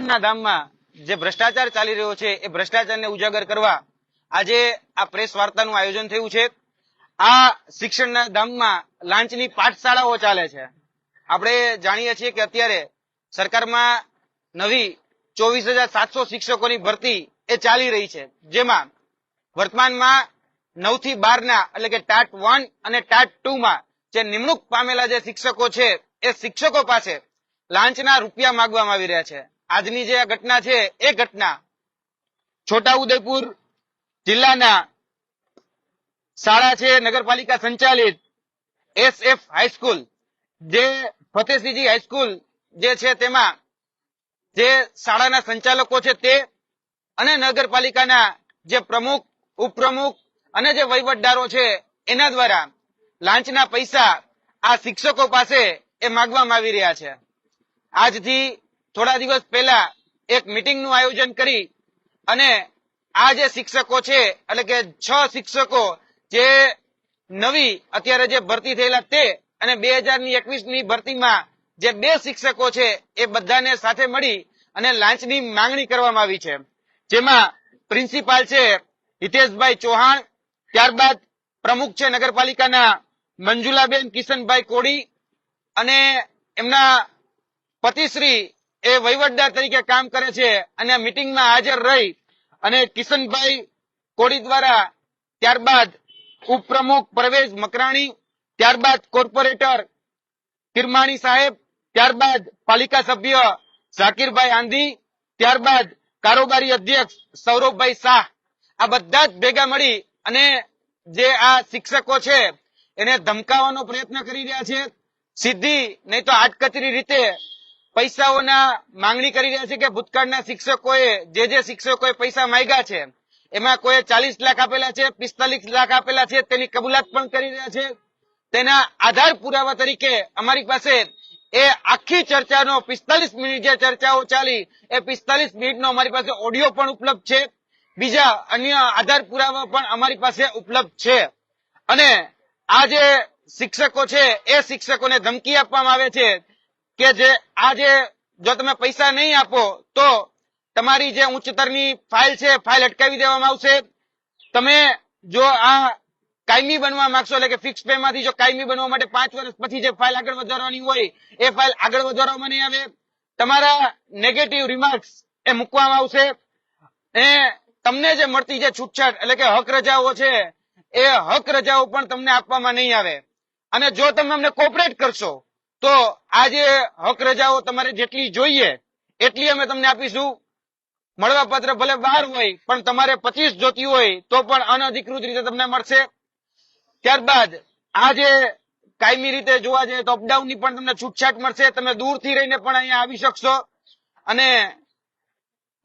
ના ધામમાં જે ભ્રષ્ટાચાર ચાલી રહ્યો છે, એ ભ્રષ્ટાચારને ઉજાગર કરવા આજે આ પ્રેસ વાર્તાનું આયોજન થયું છે. આ શિક્ષણના ધામમાં લાંચની પાઠશાળાઓ ચાલે છે. આપણે જાણીએ છીએ કે અત્યારે સરકારમાં નવી ચોવીસ હજાર સાતસો શિક્ષકોની ભરતી એ ચાલી રહી છે. જેમાં વર્તમાનમાં નવથી બાર ના એટલે કે ટાટ વન અને ટાટ ટુ માં જે નિમણૂક પામેલા જે શિક્ષકો છે, એ શિક્ષકો પાસે લાંચના રૂપિયા માંગવામાં આવી રહ્યા છે. આજની જે ઘટના છે, એ ઘટના છોટાઉદેપુર જિલ્લાના શાળા છે, નગરપાલિકા સંચાલિત એસ એફ હાઈસ્કૂલ જે ફતેસિંહજી હાઈસ્કૂલ જે છે તેમાં જે શાળાના સંચાલકો છે તે અને નગરપાલિકાના જે પ્રમુખ, ઉપપ્રમુખ અને જે વહીવટદારો છે, એના દ્વારા લાંચના પૈસા આ શિક્ષકો પાસે એ માગવામાં આવી રહ્યા છે. આજથી થોડા દિવસ પહેલા એક મિટિંગનું આયોજન કરી અને આ જે શિક્ષકો છે, એટલે કે છ શિક્ષકો જે નવી અત્યારે જે ભરતી થયેલા તે અને બે હજારની એકવીસની ભરતીમાં જે બે શિક્ષકો છે એ બધાને સાથે મળી અને લાંચની માંગણી કરવામાં આવી છે. જેમાં પ્રિન્સિપાલ છે હિતેશભાઈ ચૌહાણ, ત્યારબાદ પ્રમુખ છે નગરપાલિકાના મંજુલાબેન કિશનભાઈ કોડી અને એમના પતિશ્રી એ વહીવટદાર તરીકે કામ કરે છે અને મિટિંગમાં હાજર રહી અને કિશનભાઈ કોડી દ્વારા ત્યારબાદ ઉપપ્રમુખ પ્રવેશ મકરાણી, ત્યારબાદ કોર્પોરેટર કિરમાણી સાહેબ, ત્યારબાદ પાલિકા સભ્ય ઝાકીરભાઈ આંધી, ત્યારબાદ કારોબારી અધ્યક્ષ સૌરભભાઈ શાહ. આ બધા જ ભેગા મળી અને જે આ શિક્ષકો છે એને ધમકાવવાનો પ્રયત્ન કરી રહ્યા છે. સીધી નહીં તો આટકચરી રીતે પૈસાઓના માંગણી કરી રહ્યા છે કે ભૂતકાળના શિક્ષકોએ જે જે શિક્ષકોએ પૈસા માંગ્યા છે, એમાં કોઈ ચાલીસ લાખ આપેલા છે, પિસ્તાલીસ લાખ આપેલા છે, તેની કબૂલાત પણ કરી રહ્યા છે. તેના આધાર પુરાવા તરીકે અમારી પાસે એ આખી ચર્ચાનો પિસ્તાલીસ મિનિટ જે ચર્ચાઓ ચાલી, એ પિસ્તાલીસ મિનિટનો અમારી પાસે ઓડિયો પણ ઉપલબ્ધ છે. બીજા અન્ય આધાર પુરાવા પણ અમારી પાસે ઉપલબ્ધ છે. અને આ જે શિક્ષકો છે, એ શિક્ષકોને ધમકી આપવામાં આવે છે. કે જે આ જે જો તમે પૈસા નહીં આપો, તો તમારી જે ઉચ્ચતરની ફાઇલ છે, ફાઇલ અટકાવી દેવામાં આવશે. તમે જો આ કાયમી બનવા માંગશો, એટલે કે ફિક્સ પે માંથી જો કાયમી બનવા માટે પાંચ વર્ષ પછી જે ફાઇલ આગળ વધારવાની હોય, એ ફાઇલ આગળ વધારવામાં નહીં આવે. તમારા નેગેટિવ રિમાર્ક્સ એ મૂકવામાં આવશે. એ તમને જે મળતી જે છૂટછાટ, એટલે કે હક રજાઓ છે, એ હક રજાઓ પણ તમને આપવામાં નહીં આવે. અને જો તમે અમને કોપરેટ કરશો તો આ હક રજાઓ તમારે જેટલી જોઈએ, એટલી અમે તમને આપીશું. મળવા પત્ર ભલે બાર હોય, પણ તમારે પચીસ જોતી હોય, તો પણ અનધિકૃત રીતે તમને મળશે. ત્યારબાદ આ કાયમી રીતે જોવા જઈએ તો અપડાઉનની પણ તમને છૂટછાટ મળશે. તમે દૂરથી રહીને પણ અહીંયા આવી શકશો. અને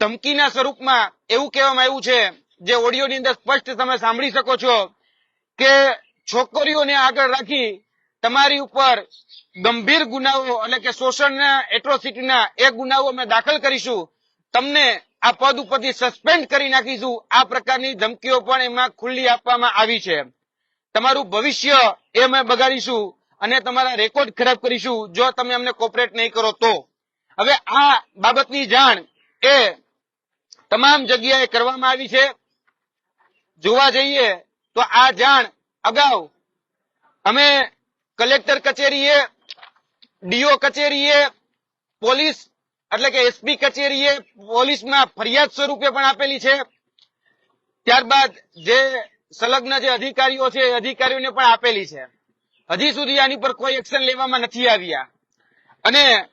ધમકીના સ્વરૂપમાં એવું કહેવામાં આવ્યું છે, જે ઓડિયોની અંદર સ્પષ્ટ તમે સાંભળી શકો છો, કે છોકરીઓને આગળ રાખી તમારી ઉપર ગંભીર ગુનાઓ એટલે કે શોષણના એટ્રોસિટીના એ ગુનાઓ અમે દાખલ કરીશું. તમને આ પદ ઉપરથી સસ્પેન્ડ કરી નાખીશું. આ પ્રકારની ધમકીઓ પણ એમાં ખુલ્લી આપવામાં આવી છે. તમારું ભવિષ્ય એ અમે બગાડીશું અને તમારા રેકોર્ડ ખરાબ કરીશું. જો તમે અમને કોપરેટ નહીં કરો તો. હવે આ બાબતની જાણ એ તમામ જગ્યાએ કરવામાં આવી છે. જોવા જઈએ તો આ જાણ અગાઉ અમે કલેક્ટર કચેરીએ, ડીઓ કચેરીએ, પોલીસ, એટલે કે એસપી કચેરીએ પોલીસમાં ફરિયાદ સ્વરૂપે પણ આપેલી છે. ત્યારબાદ જે સંલગ્ન જે અધિકારીઓ છે અધિકારીઓને પણ આપેલી છે. હજી સુધી આની પર કોઈ એક્શન લેવામાં નથી આવ્યા. અને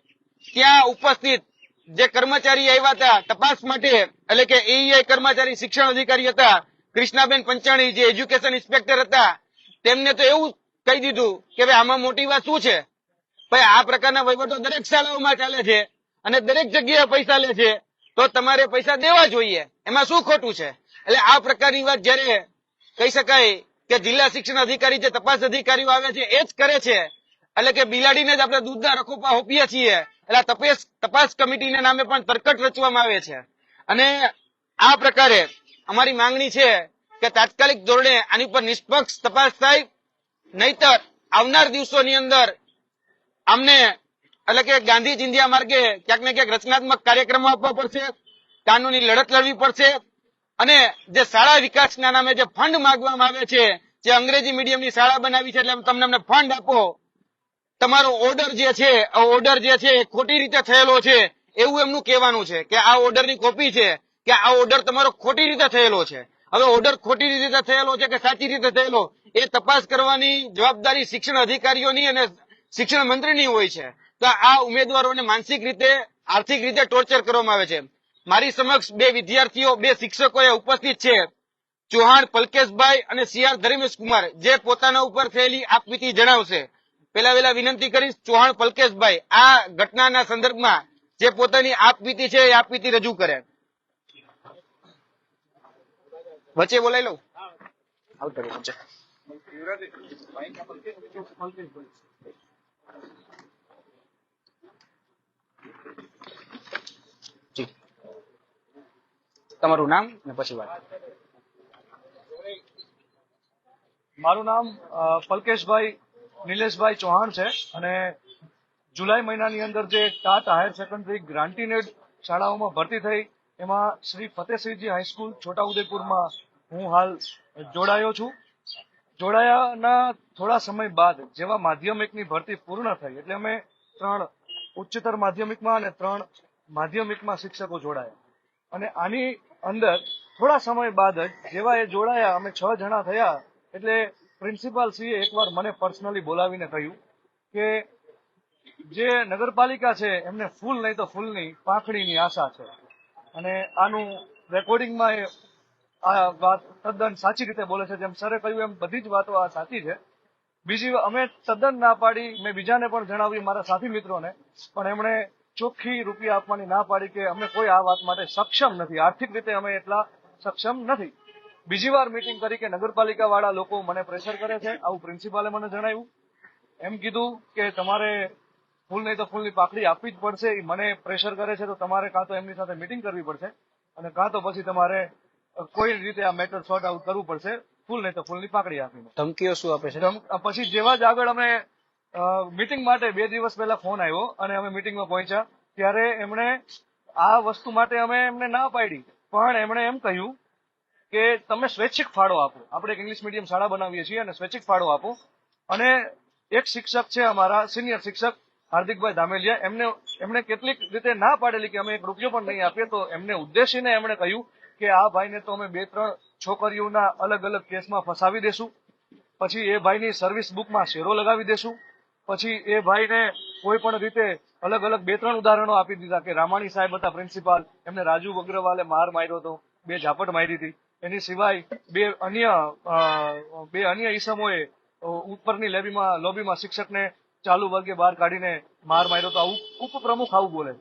ત્યાં ઉપસ્થિત જે કર્મચારી આવ્યા હતા, તપાસ માટે, એટલે કે એઈઆઈ કર્મચારી શિક્ષણ અધિકારી હતા, કૃષ્ણાબેન પંચાણી જે એજ્યુકેશન ઇન્સ્પેક્ટર હતા, તેમને તો એવું કહી દીધું કે ભાઈ આમાં મોટી વાત શું છે? ભાઈ, આ પ્રકારના વહીવટો દરેક શાળાઓમાં ચાલે છે અને દરેક જગ્યાએ પૈસા લે છે, તો તમારે પૈસા દેવા જોઈએ. એમાં શું ખોટું છે? એટલે આ પ્રકારની વાત જયારે કહી શકાય કે જિલ્લા શિક્ષણ અધિકારી જે તપાસ અધિકારીઓ આવે છે, એ જ કરે છે. એટલે કે બિલાડીને જ આપણે દૂધના રખોપા હોપીએ છીએ. એટલે તપાસ તપાસ કમિટીના નામે પણ તરકટ રચવામાં આવે છે. અને આ પ્રકારે અમારી માંગણી છે કે તાત્કાલિક ધોરણે આની પર નિષ્પક્ષ તપાસ થાય નહીતર આવનાર દિવસોની અંદર અમને, એટલે કે ગાંધી ચિંધ્યા માર્ગે ક્યાંક ને ક્યાંક રચનાત્મક કાર્યક્રમો આપવા પડશે, કાનૂની લડત લડવી પડશે, અને જે શાળા વિકાસના નામે જે ફંડ માંગવામાં આવે છે, જે અંગ્રેજી મીડિયમની શાળા બનાવી છે, એટલે તમને અમને ફંડ આપો. તમારો ઓર્ડર જે છે ઓર્ડર જે છે ખોટી રીતે થયેલો છે, એવું એમનું કહેવાનું છે કે આ ઓર્ડરની કોપી છે, કે આ ઓર્ડર તમારો ખોટી રીતે થયેલો છે. હવે ઓર્ડર ખોટી રીતે થયેલો છે કે સાચી રીતે થયેલો, એ તપાસ કરવાની જવાબદારી શિક્ષણ અધિકારીઓની અને શિક્ષણ મંત્રીની હોય છે. તો આ ઉમેદવારોને માનસિક રીતે, આર્થિક રીતે ટોર્ચર કરવામાં આવે છે. મારી સમક્ષ બે વિદ્યાર્થીઓ, બે શિક્ષકો ઉપસ્થિત છે. ચૌહાણ પલકેશભાઈ અને સીઆર ધર્મેશ કુમાર જે પોતાના ઉપર થયેલી આપવીતી જણાવશે. પેલા વેલા વિનંતી કરીશ, ચૌહાણ પલકેશભાઈ, આ ઘટનાના સંદર્ભમાં જે પોતાની આપવીતી છે એ આપવીતી રજૂ કરે. વચ્ચે બોલાઈ લઉં. આવતો વચ્ચે તમારું નામ ને પછી વાત. મારું નામ અ, પલકેશભાઈ નિલેશભાઈ ચૌહાણ છે અને જુલાઈ મહિનાની અંદર જે ટાટ હાયર સેકન્ડરી ગ્રાન્ટીનેડ શાળાઓમાં ભરતી થઈ એમાં શ્રી ફતેહસિંહજી હાઈસ્કૂલ છોટાઉદેપુરમાં હું હાલ જોડાયો છું. જોડાયાના થોડા સમય બાદ જેવા માધ્યમિકની ભરતી પૂર્ણ થઈ એટલે અમે ત્રણ ઉચ્ચતર માધ્યમિકમાં અને ત્રણ માધ્યમિકમાં શિક્ષકો જોડાયા. અને આની અંદર થોડા સમય બાદ જ જેવા એ જોડાયા, અમે છ જણા થયા એટલે પ્રિન્સિપાલ શ્રીએ એકવાર મને પર્સનલી બોલાવીને કહ્યું કે જે નગરપાલિકા છે એમને ફૂલ નહીં તો ફૂલની પાંખડીની આશા છે. અને આનું રેકોર્ડિંગમાં એ આ વાત તદ્દન સાચી રીતે બોલે છે, જેમ સરે કહ્યું એમ, બધી જ વાતો આ સાચી છે. બીજી અમે તદ્દન ના પાડી, મેં બીજાને પણ જણાવ્યું, મારા સાથી મિત્રોને, પણ એમણે ચોખ્ખી રૂપિયા આપવાની ના પાડી કે અમે કોઈ આ વાત માટે સક્ષમ નથી. આર્થિક રીતે અમે એટલા સક્ષમ નથી. બીજી વાર મીટિંગ કરી કે નગરપાલિકા વાળા લોકો મને પ્રેશર કરે છે. આવું પ્રિન્સિપાલે મને જણાવ્યું. એમ કીધું કે તમારે ફૂલ નહીં તો ફૂલની પાકડી આપવી જ પડશે. મને પ્રેશર કરે છે તો તમારે કાં તો એમની સાથે મિટિંગ કરવી પડશે અને કાં તો પછી તમારે કોઈ રીતે આ મેટર સોર્ટ આઉટ કરવું પડશે ફૂલ નહીં તો ફૂલની પાકડી આપીને. ધમકીઓ શું આપે છે? ધમ- પછી જેવા જ આગળ અમે મીટિંગ માટે બે દિવસ પહેલા ફોન આવ્યો અને અમે મીટિંગમાં પહોંચ્યા ત્યારે એમણે આ વસ્તુ માટે અમે એમને ના પાડી. પણ એમણે એમ કહ્યું કે તમે સ્વૈચ્છિક ફાળો આપો. આપણે એક ઇંગ્લિશ મીડિયમ શાળા બનાવીએ છીએ અને સ્વૈચ્છિક ફાળો આપો. અને એક શિક્ષક છે અમારા સિનિયર શિક્ષક હાર્દિકભાઈ ધામેલિયા એમને એમણે કેટલીક રીતે ના પાડેલી કે અમે એક રૂપિયો પણ નહીં આપીએ તો એમને ઉદ્દેશીને એમણે કહ્યું કે આ ભાઈને તો અમે બે, ત્રણ છોકરીઓના અલગ અલગ કેસમાં ફસાવી દેશું. પછી એ ભાઈની સર્વિસ બુકમાં શેરો લગાવી દેશું. પછી એ ભાઈને કોઈ પણ રીતે અલગ અલગ બે, ત્રણ ઉદાહરણો આપી દીધા કે રામાણી સાહેબ હતા પ્રિન્સિપાલ, એમને રાજુ અગ્રવાલે માર માર્યો હતો, બે ઝાપટ મારી હતી એની સિવાય બે અન્ય બે અન્ય ઈસમોએ ઉપરની લેબીમાં, લોબીમાં શિક્ષકને ચાલુ વર્ગે બહાર કાઢીને માર માર્યો તો ઉપપ્રમુખ આવું બોલે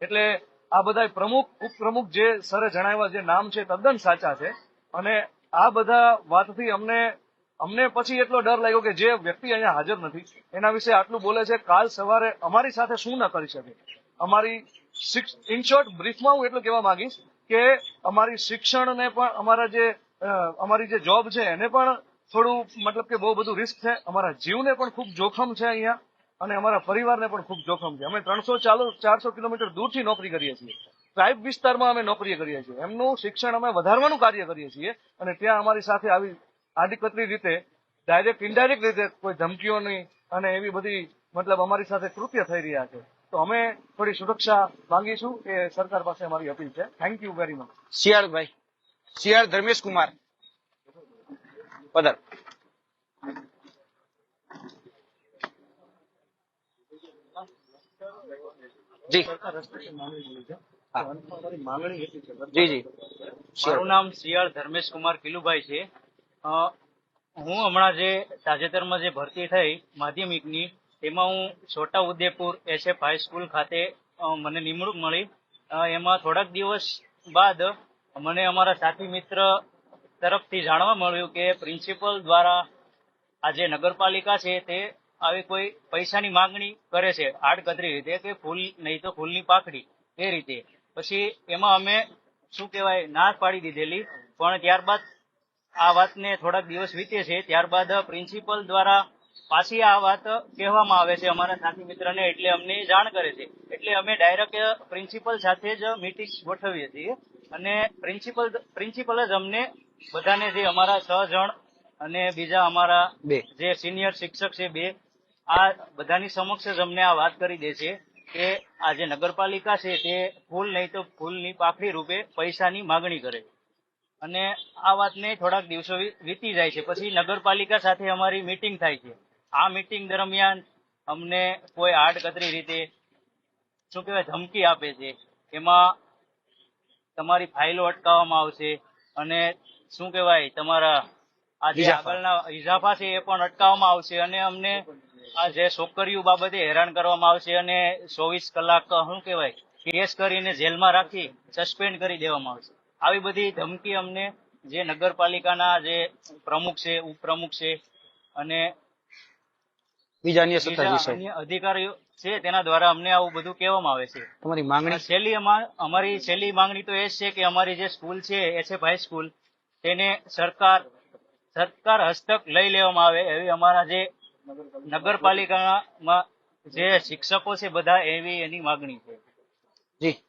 એટલે આ બધા પ્રમુખ, ઉપપ્રમુખ જે સરે જણાવ્યા જે નામ છે તદ્દન સાચા છે. અને આ બધા વાતથી અમને અમને પછી એટલો ડર લાગ્યો કે જે વ્યક્તિ અહીંયા હાજર નથી, એના વિશે આટલું બોલે છે, કાલ સવારે અમારી સાથે શું ન કરી શકે? અમારી ઇન શોર્ટ બ્રીફમાં હું એટલું કહેવા માંગીશ કે અમારી શિક્ષણને પણ, અમારા જે અમારી જે જોબ છે એને પણ થોડું, મતલબ કે બહુ બધું રિસ્ક છે. અમારા જીવને પણ ખૂબ જોખમ છે અહીંયા. અને અમારા પરિવારને પણ ખૂબ જોખમ છે. અમે ત્રણસો ચારસો કિલોમીટર દૂરથી નોકરી કરીએ છીએ. ટ્રાઇબ વિસ્તારમાં અમે નોકરી કરીએ છીએ. એમનું શિક્ષણ અમે વધારવાનું કાર્ય કરીએ છીએ અને ત્યાં અમારી સાથે આવી આડીકતરી રીતે, ડાયરેક્ટ, ઇનડાયરેક્ટ રીતે કોઈ ધમકીઓની અને એવી બધી મતલબ અમારી સાથે કૃત્ય થઈ રહ્યા છે. તો અમે થોડી સુરક્ષા માંગીશું એ સરકાર પાસે અમારી અપીલ છે. Thank you very much Shiyalbhai. Shiyal Dharmesh Kumar Padhar. મારું નામ શિયાળ ધર્મેશ કુમાર કિલુભાઈ છે. હું હમણાં જે તાજેતરમાં જે ભરતી થઈ માધ્યમિકની તેમાં હું છોટા ઉદેપુર એસએફ હાઈસ્કૂલ ખાતે મને નિમણૂક મળી. એમાં થોડાક દિવસ બાદ મને અમારા સાથી મિત્ર તરફથી જાણવા મળ્યું કે પ્રિન્સિપલ દ્વારા આ જે નગરપાલિકા છે તે આવી કોઈ પૈસાની માંગણી કરે છે આડકતરી રીતે કે ફૂલ નહીં તો ફૂલની પાકડી એ રીતે. પછી એમાં અમે શું કહેવાય ના પાડી દીધેલી. પણ ત્યારબાદ આ વાતને થોડાક દિવસ વીતે છે. ત્યારબાદ પ્રિન્સિપલ દ્વારા પાછી આ વાત કહેવામાં આવે છે અમારા સાથી મિત્રને એટલે અમને જાણ કરે છે. એટલે અમે ડાયરેક્ટ પ્રિન્સિપલ સાથે જ મીટિંગ ગોઠવીએ છીએ. અને પ્રિન્સિપલ પ્રિન્સિપલ જ અમને બધાને જે અમારા છ જણ અને બીજા અમારા બે. જે સિનિયર શિક્ષક છે બે આ બધાની સમક્ષ જ અમને આ વાત કરી દે છે કે આ જે નગરપાલિકા છે તે ફૂલ નહીં તો ફૂલની પાખડી રૂપે પૈસાની માગણી કરે. અને આ વાતને થોડાક દિવસો વીતી જાય છે. પછી નગરપાલિકા સાથે અમારી મીટિંગ થાય છે. આ મીટિંગ દરમિયાન અમને કોઈ આડકતરી રીતે શું કહેવાય ધમકી આપે છે. એમાં તમારી ફાઇલો અટકાવવામાં આવશે અને શું કહેવાય તમારા આ જે. આગળના ઇજાફા છે એ પણ અટકાવવામાં આવશે અને અમને આ જે છોકરીઓ બાબતે હેરાન કરવામાં આવશે અને ચોવીસ કલાક શું કહેવાય કેસ કરીને જેલમાં રાખી સસ્પેન્ડ કરી દેવામાં આવશે. આવી બધી ધમકી અમને જે નગરપાલિકાના જે પ્રમુખ છે ઉપપ્રમુખ છે અને બીજા અન્ય અધિકારીઓ છે તેના દ્વારા અમને આવું બધું કહેવામાં આવે છે. તમારી માંગણી? છેલ્લી અમારી છેલ્લી માંગણી તો એ છે કે અમારી જે સ્કૂલ છે એસએફ હાઈસ્કૂલ તેને સરકાર સરકાર હસ્તક લઈ લેવામાં આવે એવી અમારા જે નગરપાલિકામાં જે શિક્ષકો છે બધા એવી એની માગણી છે. જી.